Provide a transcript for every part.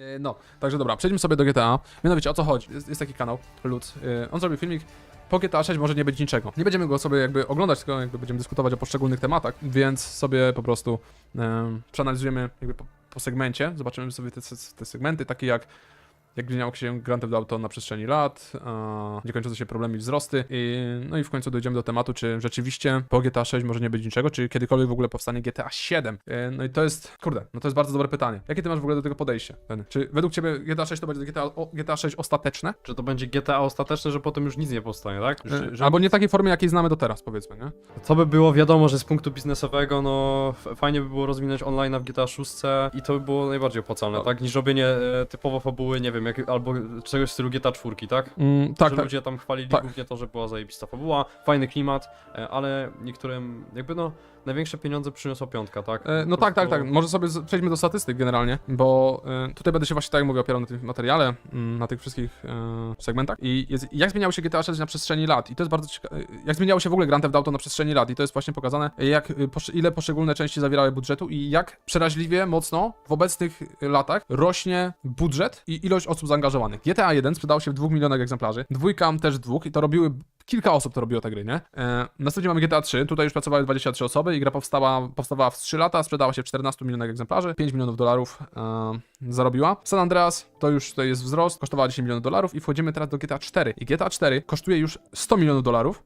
E, No, także dobra, przejdźmy sobie do GTA. Mianowicie o co chodzi? Jest, jest taki kanał, Lud. E, On zrobił filmik. Po GTA 6 może nie być niczego. Nie będziemy go sobie jakby oglądać, tylko jakby będziemy dyskutować o poszczególnych tematach, więc sobie po prostu przeanalizujemy jakby po, po segmencie, zobaczymy sobie te, te segmenty, takie jak jak zmieniał się Grand Theft Auto na przestrzeni lat, a, gdzie kończące się problemy i wzrosty. I, no i w końcu dojdziemy do tematu, czy rzeczywiście po GTA 6 może nie być niczego, czy kiedykolwiek w ogóle powstanie GTA 7. E, No i to jest, kurde, no to jest bardzo dobre pytanie. Jakie ty masz w ogóle do tego podejście? Ben? Czy według ciebie GTA 6 to będzie GTA, o, GTA 6 ostateczne? Czy to będzie GTA ostateczne, że potem już nic nie powstanie, tak? E, Że, że, Albo nie w takiej formie, jakiej znamy do teraz, powiedzmy, nie? Co by było wiadomo, że z punktu biznesowego, no fajnie by było rozwinąć online w GTA 6 i to by było najbardziej opłacalne, No. tak? Niż robienie e, typowo fabuły, nie wiem, jak, albo czegoś w stylu GTA 4, tak? Mm, tak, że tak. ludzie tam chwalili Tak. głównie to, że była zajebista fabuła, fajny klimat, e, ale niektórym jakby no największe pieniądze przyniosła piątka, tak? E, No tak, tak, tak. Może sobie z- przejdźmy do statystyk generalnie, bo e, tutaj będę się właśnie, tak jak mówię, opierał na tym materiale, mm, na tych wszystkich e, segmentach. I jest, jak zmieniało się GTA 6 na przestrzeni lat. I to jest bardzo ciekawe. Jak zmieniało się w ogóle Grand Theft Auto na przestrzeni lat. I to jest właśnie pokazane, jak, y, posz, ile poszczególne części zawierały budżetu i jak przeraźliwie mocno w obecnych latach rośnie budżet i ilość osób zaangażowanych. GTA 1 sprzedało się w 2 milionach egzemplarzy, dwójka też dwóch i to robiły kilka osób to robiło te gry, nie? E, następnie mamy GTA 3, tutaj już pracowały 23 osoby i gra powstała, powstawała w 3 lata, sprzedała się w 14 milionach egzemplarzy, 5 milionów dolarów e, zarobiła. San Andreas to już tutaj jest wzrost, kosztowała 10 milionów dolarów i wchodzimy teraz do GTA 4. I GTA 4 kosztuje już 100 milionów dolarów,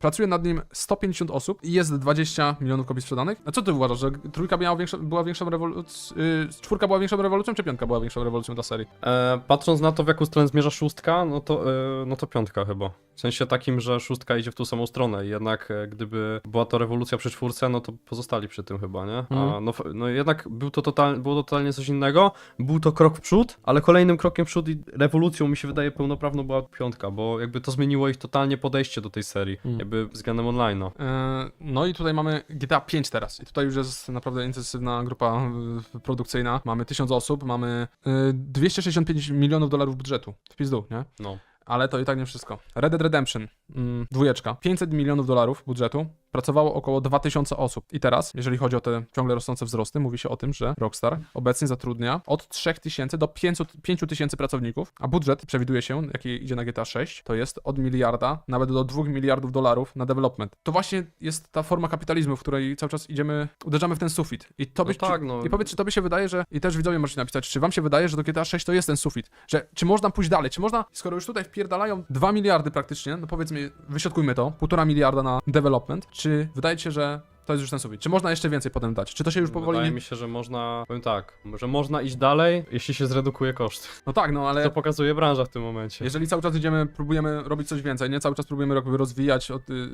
pracuje nad nim 150 osób i jest 20 milionów kopii sprzedanych. A co ty uważasz, że trójka miała była większą rewolucją, y, czwórka była większą rewolucją, czy piątka była większą rewolucją dla serii? E, patrząc na to, w jaką stronę zmierza szóstka, no to, e, no to piątka chyba. W sensie takim, że szóstka idzie w tą samą stronę. Jednak e, gdyby była to rewolucja przy czwórce, no to pozostali przy tym chyba, nie? A, Mhm. no, no jednak był to total, było to totalnie coś innego. Był to krok w przód, ale kolejnym krokiem w przód i rewolucją mi się wydaje pełnoprawną była piątka, bo jakby to zmieniło ich totalnie podejście do tej serii. Mhm. Jakby względem online. No. E, No i tutaj mamy GTA 5 teraz. I tutaj już jest naprawdę intensywna grupa y, produkcyjna. Mamy 1000 osób, mamy y, 265 milionów dolarów budżetu. W pizdu, nie? no. Ale to i tak nie wszystko. Red Dead Redemption, mm, dwójeczka, 500 milionów dolarów budżetu, pracowało około 2000 osób. I teraz, jeżeli chodzi o te ciągle rosnące wzrosty, mówi się o tym, że Rockstar obecnie zatrudnia od 3000 do 500 5000 pracowników, a budżet przewiduje się, jaki idzie na GTA 6, to jest od miliarda, nawet do 2 miliardów dolarów na development. To właśnie jest ta forma kapitalizmu, w której cały czas idziemy, uderzamy w ten sufit. I to No by, tak, czy, no. I powiedz, czy tobie się wydaje, że, i też widzowie możecie napisać, czy wam się wydaje, że do GTA 6 to jest ten sufit, że czy można pójść dalej, czy można, skoro już tutaj wpierdalają 2 miliardy praktycznie, no powiedzmy, wyśrodkujmy to, 1,5 miliarda na development, czy wydaje się, że to jest już ten sufit? Czy można jeszcze więcej potem dać? Czy to się już powoli... Wydaje Nie... mi się, że można, powiem tak, że można iść dalej, jeśli się zredukuje koszt. No tak, no ale... To pokazuje branża w tym momencie. Jeżeli cały czas idziemy, próbujemy robić coś więcej, nie? Cały czas próbujemy jakby rozwijać, od, y,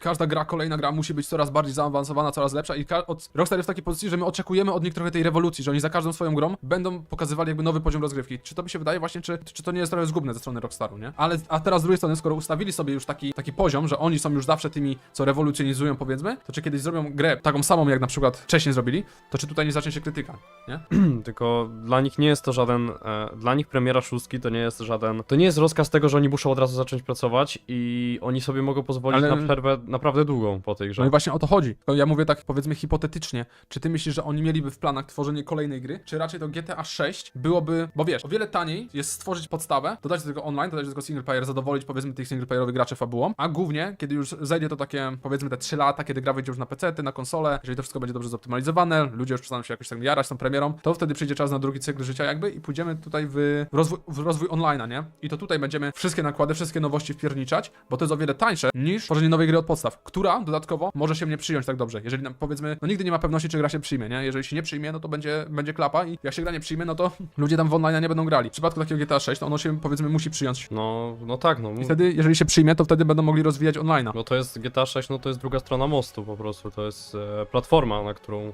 każda gra, kolejna gra musi być coraz bardziej zaawansowana, coraz lepsza i ka- od, Rockstar jest w takiej pozycji, że my oczekujemy od nich trochę tej rewolucji, że oni za każdą swoją grą będą pokazywali jakby nowy poziom rozgrywki. Czy to mi się wydaje właśnie, czy, czy to nie jest trochę zgubne ze strony Rockstaru, nie? Ale, a teraz z drugiej strony, skoro ustawili sobie już taki, taki poziom, że oni są już zawsze tymi, co rewolucjonizują powiedzmy, to czy kiedyś zrobią grę taką samą, jak na przykład wcześniej zrobili, to czy tutaj nie zacznie się krytyka, nie? Tylko dla nich nie jest to żaden. E, dla nich premiera szóstki to nie jest żaden. To nie jest rozkaz tego, że oni muszą od razu zacząć pracować i oni sobie mogą pozwolić Ale- na przerwę naprawdę długą po tej grze. No i właśnie o to chodzi. Tylko ja mówię tak powiedzmy hipotetycznie. Czy ty myślisz, że oni mieliby w planach tworzenie kolejnej gry? Czy raczej to GTA 6 byłoby, bo wiesz, o wiele taniej jest stworzyć podstawę, dodać do tego online, dodać do tego single player, zadowolić powiedzmy tych single playerowych graczy fabułą, a głównie, kiedy już zejdzie to takie powiedzmy te 3 lata, kiedy gra wyjdzie już na PC, na konsolę, jeżeli to wszystko będzie dobrze zoptymalizowane, ludzie już przestaną się jakoś tak jarać tą premierą, to wtedy przyjdzie czas na drugi cykl życia jakby i pójdziemy tutaj w rozwój, w rozwój online'a, nie? I to tutaj będziemy wszystkie nakłady, wszystkie nowości wpierniczać, bo to jest o wiele tańsze niż tworzenie nowej gry od podstaw, która dodatkowo może się nie przyjąć tak dobrze. Jeżeli nam, powiedzmy, no nigdy nie ma pewności, czy gra się przyjmie, nie? Jeżeli się nie przyjmie, no to będzie, będzie klapa i jak się gra nie przyjmie, no to ludzie tam w online nie będą grali. W przypadku takiego GTA 6, to ono się powiedzmy musi przyjąć. No, no tak, no. I wtedy, jeżeli się przyjmie, to wtedy będą mogli rozwijać online'a. No to jest GTA 6, no to jest druga strona mostu po prostu. To jest e, platforma, na którą e,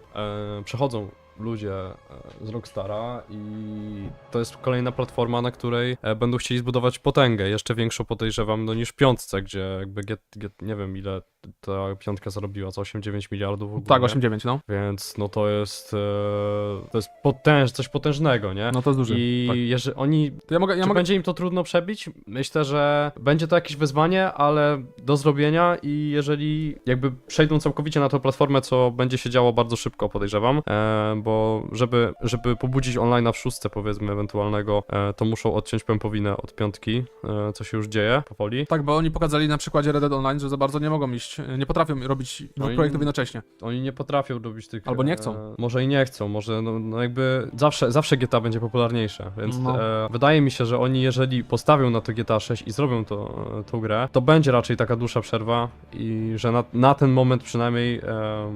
przechodzą ludzie e, z Rockstara i to jest kolejna platforma, na której będą chcieli zbudować potęgę, jeszcze większą podejrzewam no, niż w piątce, gdzie jakby get, get, nie wiem ile ta piątka zarobiła, co 8-9 miliardów. Tak, 8-9, no. Więc no to jest e, to jest potęż, coś potężnego, nie? No to jest duży. I tak. jeżeli oni To ja mogę, ja czy mogę... będzie im to trudno przebić? Myślę, że będzie to jakieś wyzwanie, ale do zrobienia i jeżeli jakby przejdą całkowicie na tą platformę, co będzie się działo bardzo szybko, podejrzewam, e, bo żeby, żeby pobudzić online w szóstce powiedzmy ewentualnego, e, to muszą odciąć pępowinę od piątki, e, co się już dzieje powoli. Tak, bo oni pokazali na przykładzie Red Dead Online, że za bardzo nie mogą iść, nie potrafią robić dwóch No i- projektów jednocześnie. Oni nie potrafią robić tych... Albo nie e, chcą. może i nie chcą, może no, no jakby zawsze, zawsze GTA będzie popularniejsze, więc No. e, wydaje mi się, że oni jeżeli postawią na to GTA 6 i zrobią to, e, tą grę, to będzie raczej taka dłuższa przerwa i że na, na ten moment przynajmniej e,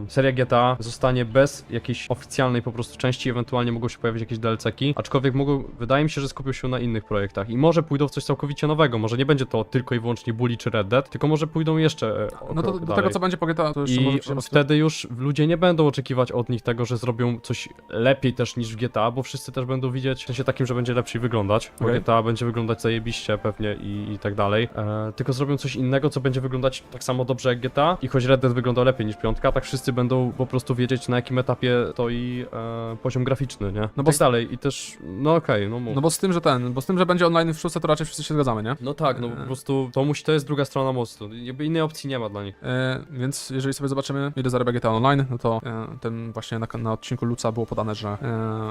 seria GTA zostanie bez jakiejś oficjalnej po prostu części, ewentualnie mogą się pojawić jakieś DLC-ki, aczkolwiek mogą, wydaje mi się, że skupią się na innych projektach i może pójdą w coś całkowicie nowego, może nie będzie to tylko i wyłącznie Bully czy Red Dead, tylko może pójdą jeszcze e, No do dalej. tego, co będzie po GTA, to jeszcze I może się wtedy już ludzie nie będą oczekiwać od nich tego, że zrobią coś lepiej też niż w GTA, bo wszyscy też będą widzieć w sensie takim, że będzie lepiej wyglądać, bo Okej. GTA będzie wyglądać zajebiście pewnie i, i tak dalej. E, tylko zrobią coś innego, co będzie wyglądać tak samo dobrze jak GTA i choć Red Dead wygląda lepiej niż piątka, tak wszyscy będą po prostu wiedzieć na jakim etapie stoi e, poziom graficzny, nie? No bo tak dalej i też, no okej, no mów. No bo z tym, że ten, bo z tym, że będzie online w szóstce, to raczej wszyscy się zgadzamy, nie? No tak, no po E. prostu to musi, to jest druga strona mostu, innej opcji nie ma dla nich. E, więc jeżeli sobie zobaczymy, ile zarabia GTA Online, no to e, ten właśnie na, na odcinku Luca było podane, że e,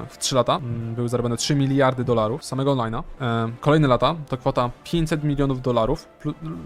w 3 lata mm, były zarobione 3 miliardy dolarów samego online'a. E, kolejne lata to kwota 500 milionów dolarów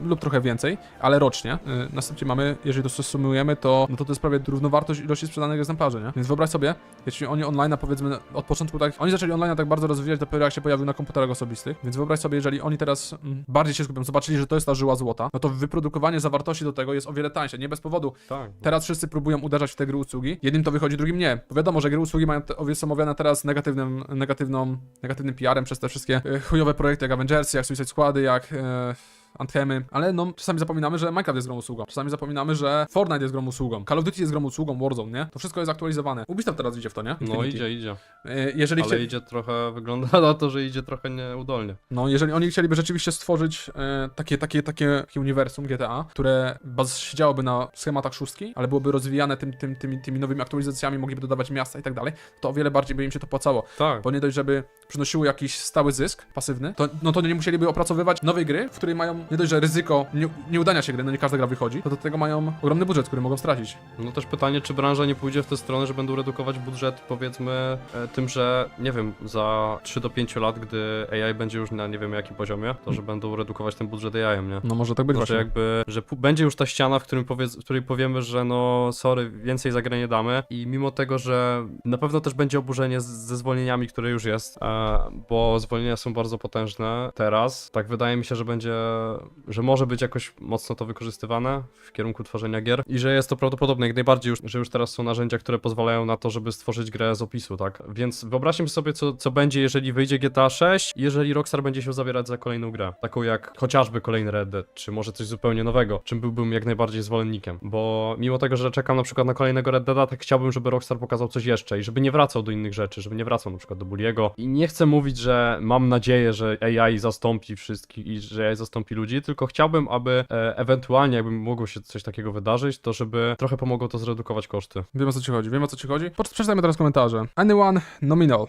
lub trochę więcej, ale rocznie. E, następnie mamy, jeżeli to sumujemy, to, no to to jest prawie równowartość ilości sprzedanych egzemplarzy, nie? Więc wyobraź sobie, jeśli oni online'a powiedzmy od początku tak, oni zaczęli online'a tak bardzo rozwijać dopiero jak się pojawił na komputerach osobistych, więc wyobraź sobie, jeżeli oni teraz mm, bardziej się skupią, zobaczyli, że to jest ta żyła złota, no to wyprodukowanie zawartości do tego jest o wiele tańsze, nie bez powodu. Tak. Teraz wszyscy próbują uderzać w te gry usługi. Jednym to wychodzi, drugim nie. Bo wiadomo, że gry usługi mają są owiane teraz negatywnym, negatywną, negatywnym PR-em przez te wszystkie e, chujowe projekty jak Avengersy, jak Suicide Squady, jak e, Anthemy, ale no czasami zapominamy, że Minecraft jest grą usługą. Czasami zapominamy, że Fortnite jest grą usługą. Call of Duty jest grą usługą, Warzone, nie? To wszystko jest aktualizowane. Ubisoft teraz idzie w to, nie? No Infinity. idzie, idzie. E, Jeżeli Ale chcie... idzie trochę, wygląda na to, że idzie trochę nieudolnie. No, jeżeli oni chcieliby rzeczywiście stworzyć e, takie, takie, takie, takie uniwersum GTA, które baz siedziałoby na schematach szóstki, ale byłoby rozwijane tym, tym, tymi, tymi nowymi aktualizacjami, mogliby dodawać miasta i tak dalej, to o wiele bardziej by im się to płacało. Tak. Bo nie dość, żeby przynosiło jakiś stały zysk pasywny, to, no to nie musieliby opracowywać nowej gry, w której mają nie dość, że ryzyko nie, nieudania się gry, no nie każda gra wychodzi, to do tego mają ogromny budżet, który mogą stracić. No też pytanie, czy branża nie pójdzie w tę stronę, że będą redukować budżet, powiedzmy, e, tym, że nie wiem, za 3 do 5 lat, gdy AI będzie już na nie wiem jakim poziomie, to że będą redukować ten budżet AI-em, nie? No może tak być To, że właśnie. jakby, że będzie już ta ściana, w, którym powiedz, w której powiemy, że no sorry, więcej za grę nie damy i mimo tego, że na pewno też będzie oburzenie z, ze zwolnieniami, które już jest, e, bo zwolnienia są bardzo potężne teraz, tak wydaje mi się, że będzie, że może być jakoś mocno to wykorzystywane w kierunku tworzenia gier i że jest to prawdopodobne jak najbardziej już, że już teraz są narzędzia, które pozwalają na to, żeby stworzyć grę z opisu, tak? Więc wyobraźmy sobie, co, co będzie, jeżeli wyjdzie GTA 6 i jeżeli Rockstar będzie się zabierać za kolejną grę, taką jak chociażby kolejny Red Dead, czy może coś zupełnie nowego, czym byłbym jak najbardziej zwolennikiem, bo mimo tego, że czekam na przykład na kolejnego Red Deada, tak chciałbym, żeby Rockstar pokazał coś jeszcze i żeby nie wracał do innych rzeczy, żeby nie wracał na przykład do Bulliego i nie chcę mówić, że mam nadzieję, że AI zastąpi wszystkich i że AI zastąpi ludzi, tylko chciałbym, aby e, ewentualnie, jakby mogło się coś takiego wydarzyć, to żeby trochę pomogło to zredukować koszty. Wiem o co ci chodzi, wiem o co ci chodzi. Poc- Przeczytajmy teraz komentarze. Anyone Nominal.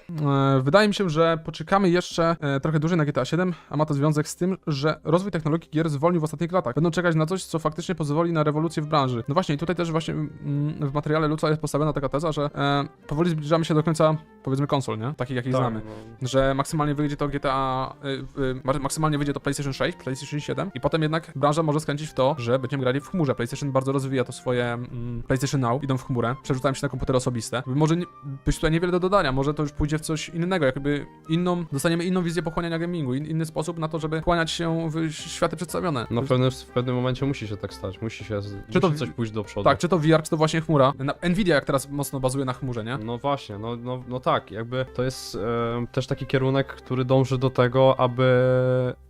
E, wydaje mi się, że poczekamy jeszcze e, trochę dłużej na GTA 7, a ma to związek z tym, że rozwój technologii gier zwolnił w ostatnich latach. Będą czekać na coś, co faktycznie pozwoli na rewolucję w branży. No właśnie, i tutaj też właśnie mm, w materiale Luca jest postawiona taka teza, że e, powoli zbliżamy się do końca, powiedzmy, konsol, nie? Takich, jakich znamy. no. Że maksymalnie wyjdzie to GTA, y, y, ma- maksymalnie wyjdzie to PlayStation 6, PlayStation 7 i potem jednak branża może skręcić w to, że będziemy grali w chmurze. PlayStation bardzo rozwija to swoje mm, PlayStation Now, idą w chmurę, przerzucają się na komputery osobiste. Może nie, być tutaj niewiele do dodania, może to już pójdzie w coś innego, jakby inną, dostaniemy inną wizję pochłaniania gamingu, in, inny sposób na to, żeby chłaniać się w światy przedstawione. No w pewnym, w pewnym momencie musi się tak stać, musi się, Czy to- musi coś pójść do przodu. tak, czy to VR, czy to właśnie chmura. Na, Nvidia jak teraz mocno bazuje na chmurze, nie? No właśnie, no, no, no tak, jakby to jest e, też taki kierunek, który dąży do tego, aby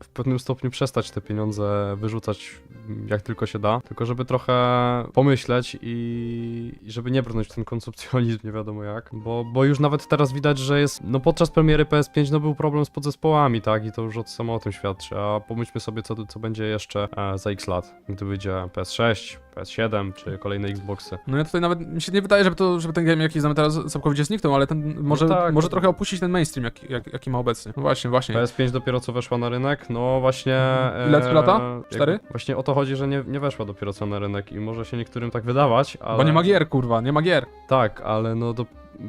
w pewnym stopniu przestać te pieniądze wyrzucać mm, jak tylko się da, tylko żeby trochę pomyśleć i, i żeby nie brnąć w ten konsumpcjonizm, nie wiadomo jak, bo, bo już nawet teraz widać, że jest, no podczas premiery PS5 no był problem z podzespołami, tak, i to już od samo o tym świadczy, a pomyślmy sobie, co, co będzie jeszcze e, za x lat, gdy wyjdzie PS6, PS7 czy kolejne Xboxy. No ja tutaj nawet, mi się nie wydaje, żeby, to, żeby ten game, jaki znamy teraz, całkowicie zniknął, ale ten może, tak, może no. trochę opuścić ten mainstream, jaki, jak, jaki ma obecnie. No właśnie, właśnie. PS5 dopiero co weszła na rynek, no właśnie... Ile, trzy lata? jakby- Cztery? Właśnie o to chodzi, że nie, nie weszła dopiero co na rynek i może się niektórym tak wydawać, ale... Bo nie ma gier, kurwa, nie ma gier. Tak, ale no do...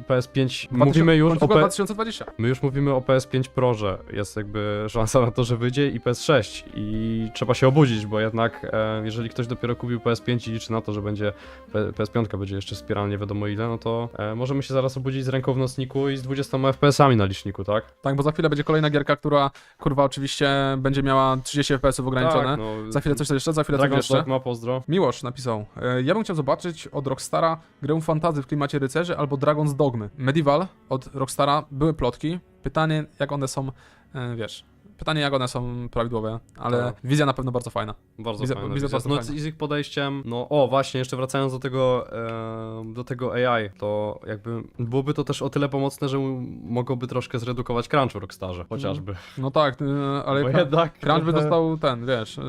PS5, mówimy już o końcówka P... 2020. My już mówimy o PS5 Pro, że jest jakby szansa na to, że wyjdzie i PS6 i trzeba się obudzić, bo jednak e, jeżeli ktoś dopiero kupił PS5 i liczy na to, że będzie P- PS5 będzie jeszcze wspierana nie wiadomo ile, no to e, możemy się zaraz obudzić z ręką w nocniku i z 20 FPS-ami na liczniku, tak? Tak, bo za chwilę będzie kolejna gierka, która kurwa oczywiście będzie miała 30 FPS-ów ograniczone. Tak, no, Za chwilę coś jeszcze, za chwilę coś Dragon jeszcze. Dogma, pozdro. Miłosz napisał, e, ja bym chciał zobaczyć od Rockstara grę fantazy w klimacie rycerzy albo Dragon's Dogmy. Medieval od Rockstara były plotki. Pytanie, jak one są, e, wiesz, pytanie, jak one są prawidłowe, ale Tak. wizja na pewno bardzo fajna. Bardzo Widzę- widzę Widzę, bardzo no fajne. z ich podejściem, no o właśnie, jeszcze wracając do tego, e, do tego AI, to jakby byłoby to też o tyle pomocne, że mogłoby troszkę zredukować crunch w Rockstarze, chociażby. No tak, e, ale Bo jednak Crunch by dostał ten, wiesz, e,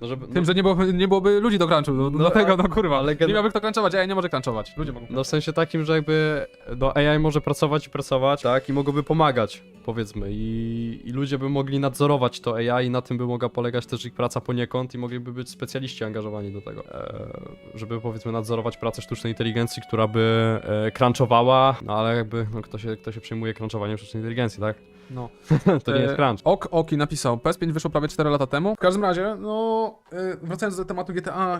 No żeby, tym, że nie, było, nie byłoby ludzi do crunchu, no, No, dlatego, no kurwa, ale nie miałby kto crunchować, a ja nie może crunchować, ludzie mogą No w sensie takim, że jakby no AI może pracować i pracować, tak, i mogłoby pomagać, powiedzmy, i, i ludzie by mogli nadzorować to AI i na tym by mogła polegać też ich praca poniekąd i mogliby być specjaliści angażowani do tego, e, żeby powiedzmy nadzorować pracę sztucznej inteligencji, która by e, crunchowała, no ale jakby, no kto się, kto się przejmuje crunchowaniem sztucznej inteligencji, tak? No. to nie jest E, crunch. Ok Oki napisał, PS5 wyszło prawie 4 lata temu. W każdym razie, no, wracając do tematu GTA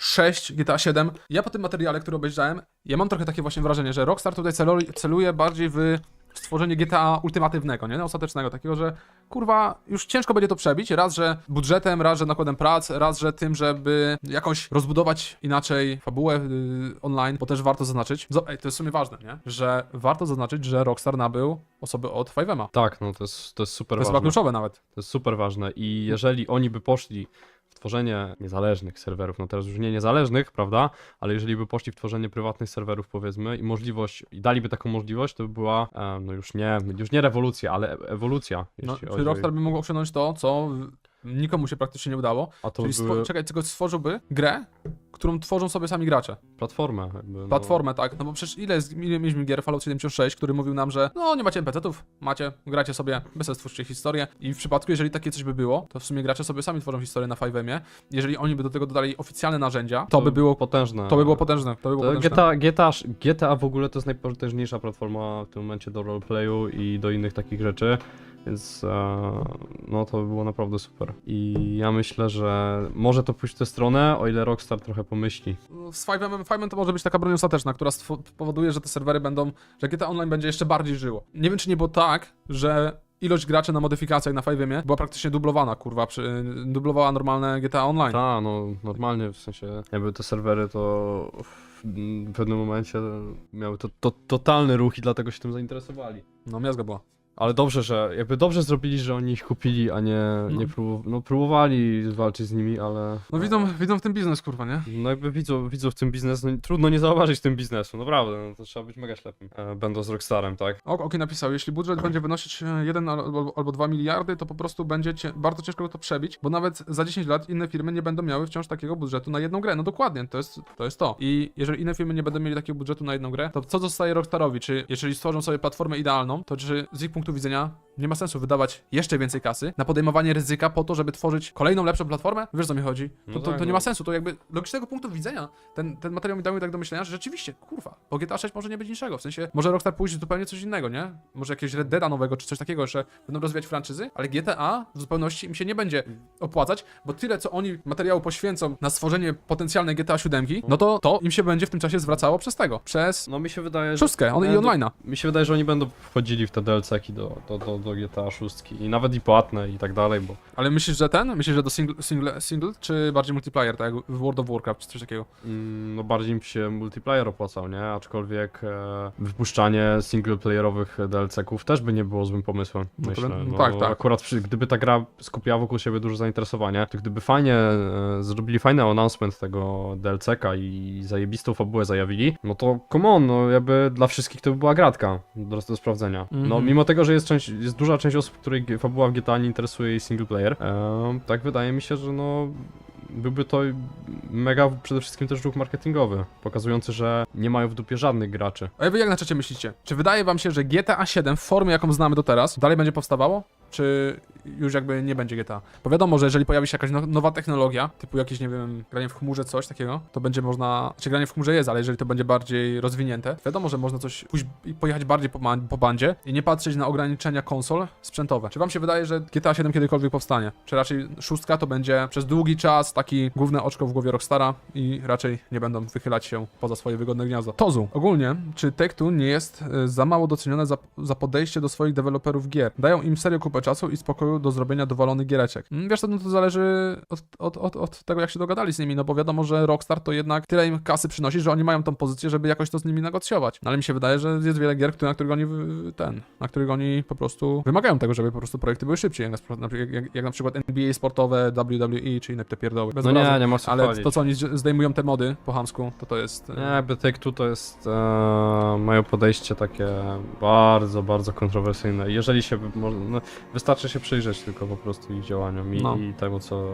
6, GTA 7, ja po tym materiale, który obejrzałem, ja mam trochę takie właśnie wrażenie, że Rockstar tutaj celu- celuje bardziej w stworzenie GTA ultimatywnego, nie? Ostatecznego, takiego, że kurwa, już ciężko będzie to przebić. Raz, że budżetem, raz, że nakładem prac, raz, że tym, żeby jakąś rozbudować inaczej fabułę y, online, bo też warto zaznaczyć, zo- ej, to jest w sumie ważne, nie? Że warto zaznaczyć, że Rockstar nabył osoby od 5M'a. Tak, no to jest, to jest super To jest chyba ważne. kluczowe nawet. To jest super ważne i jeżeli oni by poszli tworzenie niezależnych serwerów, no teraz już nie niezależnych, prawda, ale jeżeli by poszli w tworzenie prywatnych serwerów powiedzmy i możliwość, i daliby taką możliwość, to by była, e, no już nie, już nie rewolucja, ale e- ewolucja, No, jeśli czyli chodzi Rockstar by mógł osiągnąć to, co nikomu się praktycznie nie udało. a to Czyli by były stwo- czekaj, tylko stworzyłby grę, którą tworzą sobie sami gracze. platformę jakby, no. Platformę, tak. No bo przecież ile, jest, ile mieliśmy gier Fallout 76, który mówił nam, że no nie macie NPC-ów, macie, gracie sobie, wy sobie stwórzcie historię. I w przypadku, jeżeli takie coś by było, to w sumie gracze sobie sami tworzą historię na 5Mie. Jeżeli oni by do tego dodali oficjalne narzędzia, to, by było potężne. to by było potężne. To by było To potężne. GTA, GTA, GTA w ogóle to jest najpotężniejsza platforma w tym momencie do roleplayu i do innych takich rzeczy, więc e, no to by było naprawdę super. I ja myślę, że może to pójść w tę stronę, o ile Rockstar trochę pomyśli. z 5M, 5M to może być taka broń ostateczna, która spowoduje, że te serwery będą, że GTA Online będzie jeszcze bardziej żyło. Nie wiem, czy nie było tak, że ilość graczy na modyfikacjach na 5M była praktycznie dublowana, kurwa, przy, dublowała normalne GTA Online. Ta, no normalnie w sensie jakby te serwery to w w pewnym momencie miały to, to totalny ruch i dlatego się tym zainteresowali. No, miazga była. Ale dobrze, że jakby dobrze zrobili, że oni ich kupili, a nie, nie próbu- no, próbowali walczyć z nimi, ale No widzą, widzą w tym biznes, kurwa, nie? No jakby widzą, widzą w tym biznes, no trudno nie zauważyć w tym biznesu, naprawdę, no to trzeba być mega ślepym, e, będąc Rockstarem, tak? Ok, Oki napisał, jeśli budżet będzie wynosić 1 albo, albo 2 miliardy, to po prostu będzie cie, bardzo ciężko to przebić, bo nawet za 10 lat inne firmy nie będą miały wciąż takiego budżetu na jedną grę. No dokładnie, to jest to. Jest to. I jeżeli inne firmy nie będą mieli takiego budżetu na jedną grę, to co zostaje Rockstarowi? Czy jeżeli stworzą sobie platformę idealną, to czy z ich punktu widzenia nie ma sensu wydawać jeszcze więcej kasy na podejmowanie ryzyka po to, żeby tworzyć kolejną lepszą platformę? Wiesz, co mi chodzi? To, No to, tak, to nie no. ma sensu, to jakby logicznego punktu widzenia ten, ten materiał mi dał mi tak do myślenia, że rzeczywiście, kurwa, po GTA 6 może nie być niczego, w sensie może Rockstar pójść zupełnie coś innego, nie? Może jakiegoś Red Deada nowego, czy coś takiego, że będą rozwijać franczyzy, ale GTA w zupełności im się nie będzie opłacać, bo tyle, co oni materiału poświęcą na stworzenie potencjalnej GTA 7, no to to im się będzie w tym czasie zwracało przez tego, przez No mi się wydaje, że... szóstkę on, i online'a. Mi się wydaje, że oni będą wchodzili w te Do, do, do, do GTA 6 i nawet i płatne i tak dalej, bo Ale myślisz, że ten? Myślisz, że do single, single, single czy bardziej multiplayer, tak jak w World of Warcraft, czy coś takiego? mm, no bardziej mi się multiplayer opłacał, nie? Aczkolwiek e, wypuszczanie singleplayerowych DLC-ków też by nie było złym pomysłem, No to myślę. No, tak, tak. Akurat przy, gdyby ta gra skupiała wokół siebie duże zainteresowanie, to gdyby fajnie e, zrobili fajny announcement tego DLC-ka i zajebistą fabułę zajawili, no to come on, no jakby dla wszystkich to by była gratka do, do sprawdzenia. No Mhm. mimo tego, że jest, część, jest duża część osób, której fabuła w GTA nie interesuje i single player, tak wydaje mi się, że no byłby to mega przede wszystkim też ruch marketingowy, pokazujący, że nie mają w dupie żadnych graczy. A wy jak na czacie myślicie? Czy wydaje wam się, że GTA 7 w formie, jaką znamy do teraz, dalej będzie powstawało? Czy już jakby nie będzie GTA. Bo wiadomo, że jeżeli pojawi się jakaś no, nowa technologia, typu jakieś, nie wiem, granie w chmurze, coś takiego, to będzie można, czy granie w chmurze jest, ale jeżeli to będzie bardziej rozwinięte, wiadomo, że można coś pójść i pojechać bardziej po, ma- po bandzie i nie patrzeć na ograniczenia konsol sprzętowe. Czy wam się wydaje, że GTA 7 kiedykolwiek powstanie? Czy raczej szóstka to będzie przez długi czas taki główne oczko w głowie Rockstara i raczej nie będą wychylać się poza swoje wygodne gniazdo? Tozu, ogólnie, czy Take-Two nie jest y, za mało docenione za, za podejście do swoich deweloperów gier? Dają im serio kupę czasu i spokoju do zrobienia dowalonych giereczek. Mm, Wiesz, to, no to zależy od, od, od, od tego, jak się dogadali z nimi, no bo wiadomo, że Rockstar to jednak tyle im kasy przynosi, że oni mają tą pozycję, żeby jakoś to z nimi negocjować. No ale mi się wydaje, że jest wiele gier, na których oni ten, na których oni po prostu wymagają tego, żeby po prostu projekty były szybciej, jak na, przykład- jak, jak, na przykład NBA sportowe, WWE, czy inne te pierdoły. Bez No nie, nie ma co Ale chwalić. to, co oni zdejmują te mody po hamsku, to to jest... e, Nie, jakby Take-Two to jest e, moje podejście takie bardzo, bardzo kontrowersyjne. Jeżeli się, no, wystarczy się przyjrzeć tylko po prostu ich działaniom i, No. i temu, co,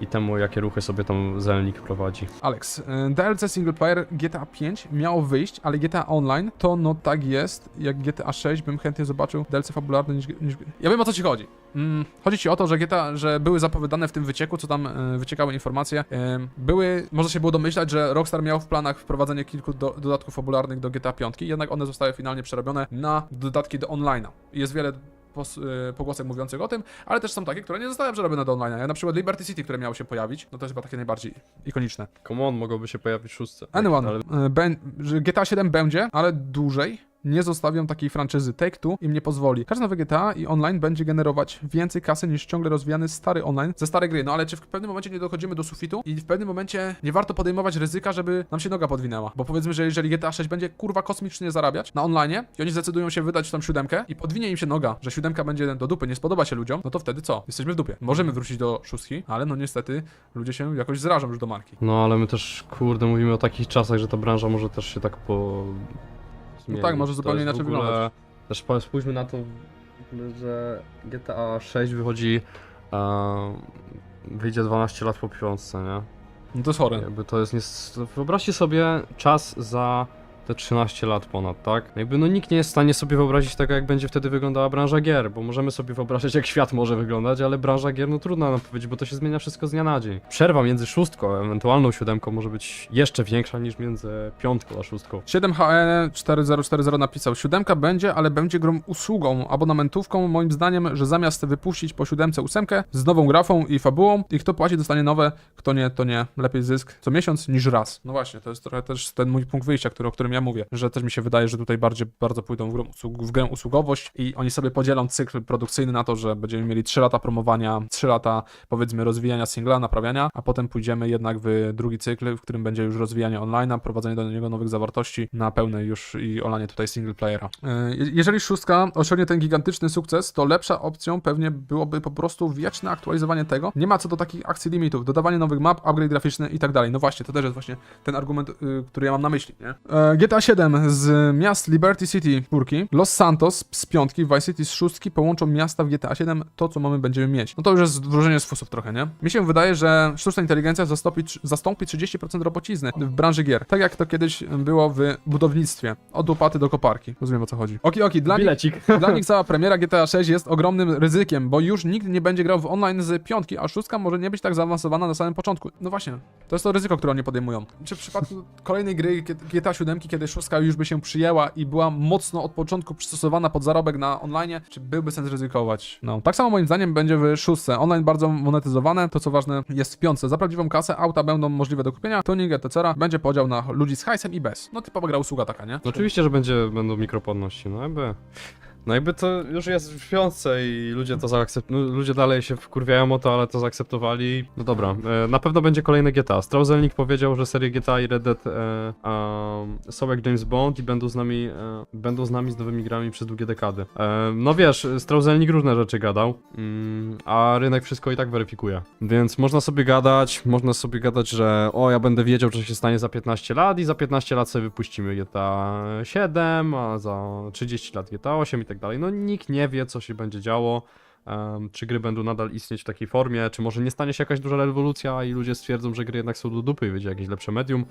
i temu, jakie ruchy sobie tam Zelnik prowadzi. Alex, y, DLC single player GTA 5 miało wyjść, ale GTA Online to no tak jest, jak GTA 6 bym chętnie zobaczył DLC fabularny niż, niż... Ja wiem o co ci chodzi. Mm, chodzi ci o to, że GTA, że były zapowiadane w tym wycieku, co tam y, wyciekały informacje, y, były, można się było domyślać, że Rockstar miał w planach wprowadzenie kilku do, dodatków fabularnych do GTA 5, jednak one zostały finalnie przerobione na dodatki do online'a. Jest wiele pos, y, pogłosek mówiących o tym, ale też są takie, które nie zostały przerobione do online'a. Ja na przykład Liberty City, które miało się pojawić, no to jest chyba takie najbardziej ikoniczne. Come on, mogłoby się pojawić szóstce. Anyone. Ale E, Ben, GTA 7 będzie, ale dłużej. Nie zostawią takiej franczyzy Take-Two im nie pozwoli. Każde nowe GTA i online będzie generować więcej kasy niż ciągle rozwijany stary online ze starej gry. No ale czy w pewnym momencie nie dochodzimy do sufitu i w pewnym momencie nie warto podejmować ryzyka, żeby nam się noga podwinęła? Bo powiedzmy, że jeżeli GTA 6 będzie kurwa kosmicznie zarabiać na online i oni zdecydują się wydać tam siódemkę i podwinie im się noga, że siódemka będzie do dupy, nie spodoba się ludziom, no to wtedy co? Jesteśmy w dupie. Możemy wrócić do szóstki, ale no niestety ludzie się jakoś zrażą już do marki. No ale my też, kurde, mówimy o takich czasach, że ta branża może też się tak po... zmienić. tak, może zupełnie inaczej ogóle- wyglądać. Też spójrzmy na to, że GTA 6 wychodzi... E, wyjdzie 12 lat po piątce, nie? No to jest chore. Jakby to jest... Nies... Wyobraźcie sobie czas za te 13 lat ponad, tak? Jakby no nikt nie jest w stanie sobie wyobrazić tego, jak będzie wtedy wyglądała branża gier, bo możemy sobie wyobrazić, jak świat może wyglądać, ale branża gier, no trudno nam powiedzieć, bo to się zmienia wszystko z dnia na dzień. Przerwa między szóstką, ewentualną siódemką może być jeszcze większa niż między piątką a szóstką. 7HE4040 napisał, siódemka będzie, ale będzie grą usługą, abonamentówką, moim zdaniem, że zamiast wypuścić po siódemce ósemkę z nową grafą i fabułą i kto płaci dostanie nowe, kto nie, to nie. Lepiej zysk co miesiąc niż raz. No właśnie, to jest trochę też ten mój punkt wyjścia, który, o którym ja mówię, że też mi się wydaje, że tutaj bardziej, bardzo pójdą w grę, usług, w grę usługowość i oni sobie podzielą cykl produkcyjny na to, że będziemy mieli 3 lata promowania, 3 lata powiedzmy rozwijania singla, naprawiania, a potem pójdziemy jednak w drugi cykl, w którym będzie już rozwijanie online'a, prowadzenie do niego nowych zawartości na pełnej już i olanie tutaj single playera. Je- Jeżeli szóstka osiągnie ten gigantyczny sukces, to lepsza opcją pewnie byłoby po prostu wieczne aktualizowanie tego. Nie ma co do takich akcji limitów, dodawanie nowych map, upgrade graficzny i tak dalej. No właśnie, to też jest właśnie ten argument, y, który ja mam na myśli, nie? GTA 7 z miast Liberty City czwórki, Los Santos z piątki, Vice City z szóstki połączą miasta w GTA 7, to co mamy będziemy mieć. No to już jest wróżenie z fusów trochę, nie? Mi się wydaje, że sztuczna inteligencja zastąpi, zastąpi 30% robocizny w branży gier. Tak jak to kiedyś było w budownictwie. Od łopaty do koparki. Rozumiem o co chodzi. Oki, oki, dla nich, Bilecik. dla nich cała premiera GTA 6 jest ogromnym ryzykiem, bo już nikt nie będzie grał w online z piątki, a szóstka może nie być tak zaawansowana na samym początku. No właśnie, to jest to ryzyko, które oni podejmują. Czy w przypadku kolejnej gry GTA 7, kiedy szóstka już by się przyjęła i była mocno od początku przystosowana pod zarobek na online, czy byłby sens ryzykować? No, tak samo moim zdaniem będzie w szóstce. Online bardzo monetyzowane, to co ważne jest w piątce. Za prawdziwą kasę auta będą możliwe do kupienia, tuning, etc. Będzie podział na ludzi z hajsem i bez. No typowa gra usługa taka, nie? No oczywiście, że będzie, będą mikropłatności, no jakby... No jakby to już jest w piątce i ludzie to zaakceptują, no, ludzie dalej się wkurwiają o to, ale to zaakceptowali. No dobra, e, na pewno będzie kolejne GTA. Strauzelnik powiedział, że serie GTA i Red Dead e, um, są jak James Bond i będą z nami, e, będą z nami z nowymi grami przez długie dekady. E, no wiesz, Strauzelnik różne rzeczy gadał, mm, a rynek wszystko i tak weryfikuje. Więc można sobie gadać, można sobie gadać, że o, ja będę wiedział, co się stanie za 15 lat i za 15 lat sobie wypuścimy GTA 7, a za 30 lat GTA 8 i tak dalej. No nikt nie wie, co się będzie działo. em, czy gry będą nadal istnieć w takiej formie, czy może nie stanie się jakaś duża rewolucja i ludzie stwierdzą, że gry jednak są do dupy i będzie jakieś lepsze medium.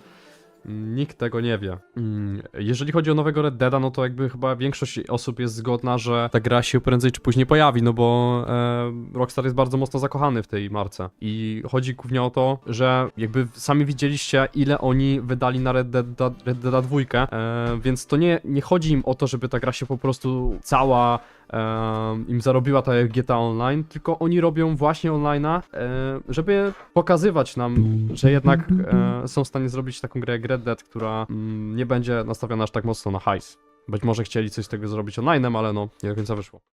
Nikt tego nie wie. Mm, Jeżeli chodzi o nowego Red Deada, no to jakby chyba większość osób jest zgodna, że ta gra się prędzej czy później pojawi, no bo e, Rockstar jest bardzo mocno zakochany w tej marce. I chodzi głównie o to, że jakby sami widzieliście, ile oni wydali na Red Dead, Red Dead 2, e, więc to nie, nie chodzi im o to, żeby ta gra się po prostu cała em, im zarobiła jak GTA Online, tylko oni robią właśnie online'a, e, żeby pokazywać nam, że jednak e, są w stanie zrobić taką grę jak Red Dead, która mm, nie będzie nastawiona aż tak mocno na hajs. Być może chcieli coś z tego zrobić online'em, ale no, nie do końca wyszło.